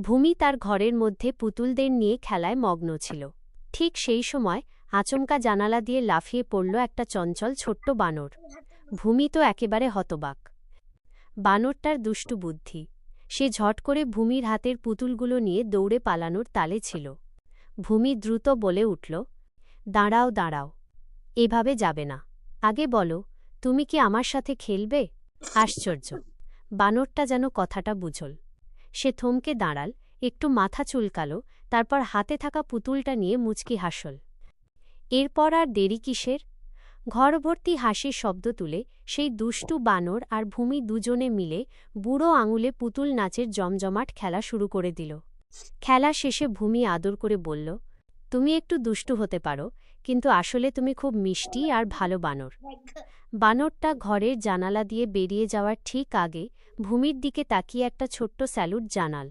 ভূমি তার ঘরের মধ্যে পুতুলদের নিয়ে খেলায় মগ্ন ছিল। ঠিক সেই সময় আচমকা জানালা দিয়ে লাফিয়ে পড়ল একটা চঞ্চল ছোট্ট বানর। ভূমি তো একেবারে হতবাক। বানরটার দুষ্টু বুদ্ধি। সে ঝট করে ভূমির হাতের পুতুলগুলো নিয়ে দৌড়ে পালানোর তালে ছিল। ভূমি দ্রুত বলে উঠল, দাঁড়াও দাঁড়াও। এভাবে যাবে না। আগে বলো, তুমি কি আমার সাথে খেলবে? আশ্চর্য। বানরটা যেন কথাটা বুঝল। সে থমকে দাঁড়াল, একটু মাথা চুলকাল, তারপর হাতে থাকা পুতুলটা নিয়ে মুচকি হাসল। এরপর আর দেরি কিসের? ঘরভর্তি হাসির শব্দ তুলে সেই দুষ্টু বানর আর ভূমি দুজনে মিলে বুড়ো আঙুলে পুতুল নাচের জমজমাট খেলা শুরু করে দিল। খেলা শেষে ভূমি আদর করে বলল তুমি একটু দুষ্টু হতে পারো, কিন্তু আসলে তুমি খুব মিষ্টি আর ভালো বানর। বানরটা ঘরের জানালা দিয়ে বেরিয়ে যাওয়ার ঠিক আগে ভূমির দিকে তাকিয়ে একটা ছোট্ট স্যালুট জানাল।